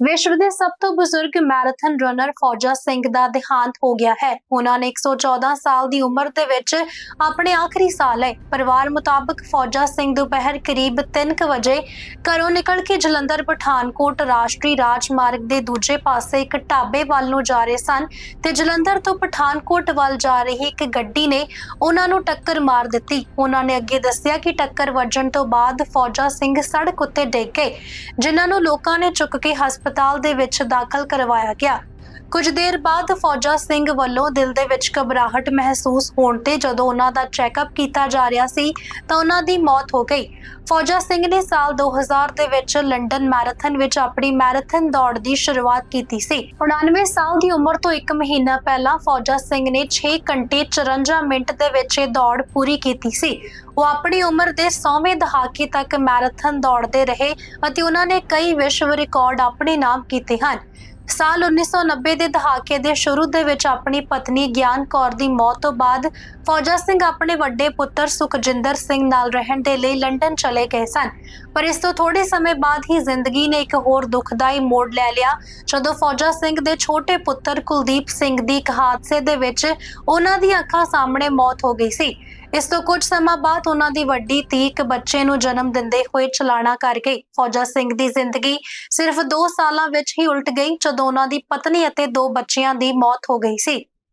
ਵਿਸ਼ਵ ਦੇ ਸਭ ਤੋਂ ਬਜ਼ੁਰਗ ਮੈਰਾਥਨ ਰਨਰ ਫੌਜਾ ਸਿੰਘ ਦਾ ਦੇਹਾਂਤ ਹੋ ਗਿਆ ਹੈ। ਉਹਨਾਂ ਨੇ 114 ਸਾਲ ਦੀ ਉਮਰ ਦੇ ਵਿੱਚ ਆਪਣੇ ਆਖਰੀ ਸਾਹ ਲਏ। ਪਰਿਵਾਰ ਮੁਤਾਬਕ ਫੌਜਾ ਸਿੰਘ ਦੁਪਹਿਰ ਕਰੀਬ 3:00 ਵਜੇ ਘਰੋਂ ਨਿਕਲ ਕੇ ਜਲੰਧਰ, ਪਠਾਨਕੋਟ ਰਾਸ਼ਟਰੀ ਰਾਜਮਾਰਗ ਦੇ ਦੂਜੇ ਪਾਸੇ ਇੱਕ ਢਾਬੇ ਵੱਲ ਨੂੰ ਜਾ ਰਹੇ ਸਨ ਤੇ ਜਲੰਧਰ ਤੋਂ ਪਠਾਨਕੋਟ ਵੱਲ ਜਾ ਰਹੀ ਇੱਕ ਗੱਡੀ ਨੇ ਉਹਨਾਂ ਨੂੰ ਟੱਕਰ ਮਾਰ ਦਿੱਤੀ। ਉਹਨਾਂ ਨੇ ਅੱਗੇ ਦੱਸਿਆ ਕਿ ਟੱਕਰ ਵੱਜਣ ਤੋਂ ਬਾਅਦ ਫੌਜਾ ਸਿੰਘ ਸੜਕ ਉੱਤੇ ਡਿੱਗ ਗਏ, ਜਿਨ੍ਹਾਂ ਨੂੰ ਲੋਕਾਂ ਨੇ ਚੁੱਕ ਕੇ ਹਸਪਤਾਲ ਦੇ ਵਿੱਚ ਦਾਖਲ ਕਰਵਾਇਆ ਗਿਆ। ਕੁਝ ਦੇਰ ਬਾਅਦ ਫੌਜਾ ਸਿੰਘ ਵੱਲੋਂ ਦਿਲ ਦੇ ਵਿੱਚ ਘਬਰਾਹਟ ਮਹਿਸੂਸ ਹੋਣ ਤੇ ਜਦੋਂ ਉਹਨਾਂ ਦਾ ਚੈੱਕਅਪ ਕੀਤਾ ਜਾ ਰਿਹਾ ਸੀ, ਤਾਂ ਉਹਨਾਂ ਦੀ ਮੌਤ ਹੋ ਗਈ। ਫੌਜਾ ਸਿੰਘ ਨੇ ਸਾਲ 2000 ਦੇ ਵਿੱਚ ਲੰਡਨ ਮੈਰਾਥਨ ਵਿੱਚ ਆਪਣੀ ਮੈਰਾਥਨ ਦੌੜ ਦੀ ਸ਼ੁਰੂਆਤ ਕੀਤੀ ਸੀ। 99 ਸਾਲ ਦੀ ਉਮਰ ਤੋਂ 1 ਮਹੀਨਾ ਪਹਿਲਾਂ ਫੌਜਾ ਸਿੰਘ ਨੇ 6 ਘੰਟੇ 54 ਮਿੰਟ ਦੇ ਵਿੱਚ ਇਹ ਦੌੜ ਪੂਰੀ ਕੀਤੀ ਸੀ। ਉਹ ਆਪਣੀ ਉਮਰ ਦੇ 100ਵੇਂ ਦਹਾਕੇ ਤੱਕ ਮੈਰਾਥਨ ਦੌੜਦੇ ਰਹੇ ਅਤੇ ਉਹਨਾਂ ਨੇ ਕਈ ਵਿਸ਼ਵ ਰਿਕਾਰਡ ਆਪਣੇ ਨਾਮ ਕੀਤੇ ਹਨ। ਸਾਲ 1990 ਦੇ ਦਹਾਕੇ ਦੇ ਸ਼ੁਰੂ ਦੇ ਵਿੱਚ ਆਪਣੀ ਪਤਨੀ ਗਿਆਨ ਕੌਰ ਦੀ ਮੌਤ ਤੋਂ ਬਾਅਦ ਫੌਜਾ ਸਿੰਘ ਆਪਣੇ ਵੱਡੇ ਪੁੱਤਰ ਸੁਖਜਿੰਦਰ ਸਿੰਘ ਨਾਲ ਰਹਿਣ ਦੇ ਲਈ ਲੰਡਨ ਚਲੇ ਗਏ ਸਨ। ਪਰ ਇਸ ਤੋਂ ਥੋੜੇ ਸਮੇਂ ਬਾਅਦ ਹੀ ਜ਼ਿੰਦਗੀ ਨੇ ਇੱਕ ਹੋਰ ਦੁਖਦਾਈ ਮੋੜ ਲੈ ਲਿਆ, ਜਦੋਂ ਫੌਜਾ ਸਿੰਘ ਦੇ ਛੋਟੇ ਪੁੱਤਰ ਕੁਲਦੀਪ ਸਿੰਘ ਦੀ ਇੱਕ ਹਾਦਸੇ ਦੇ ਵਿੱਚ ਉਹਨਾਂ ਦੀ ਅੱਖਾਂ ਸਾਹਮਣੇ ਮੌਤ ਹੋ ਗਈ ਸੀ। ਇਸ ਤੋਂ ਕੁਝ ਸਮਾਂ ਬਾਅਦ ਉਹਨਾਂ ਦੀ ਵੱਡੀ ਧੀ ਇੱਕ ਬੱਚੇ ਨੂੰ ਜਨਮ ਦਿੰਦੇ ਹੋਏ ਚਲਾਣਾ ਕਰ ਗਈ। ਫੌਜਾ ਸਿੰਘ ਦੀ ਜ਼ਿੰਦਗੀ ਸਿਰਫ 2 ਸਾਲਾਂ ਵਿੱਚ ਹੀ ਉਲਟ ਗਈ ਜਦੋਂ ਉਹਨਾਂ ਦੀ ਪਤਨੀ ਅਤੇ ਦੋ ਬੱਚਿਆਂ ਦੀ ਮੌਤ ਹੋ ਗਈ ਸੀ।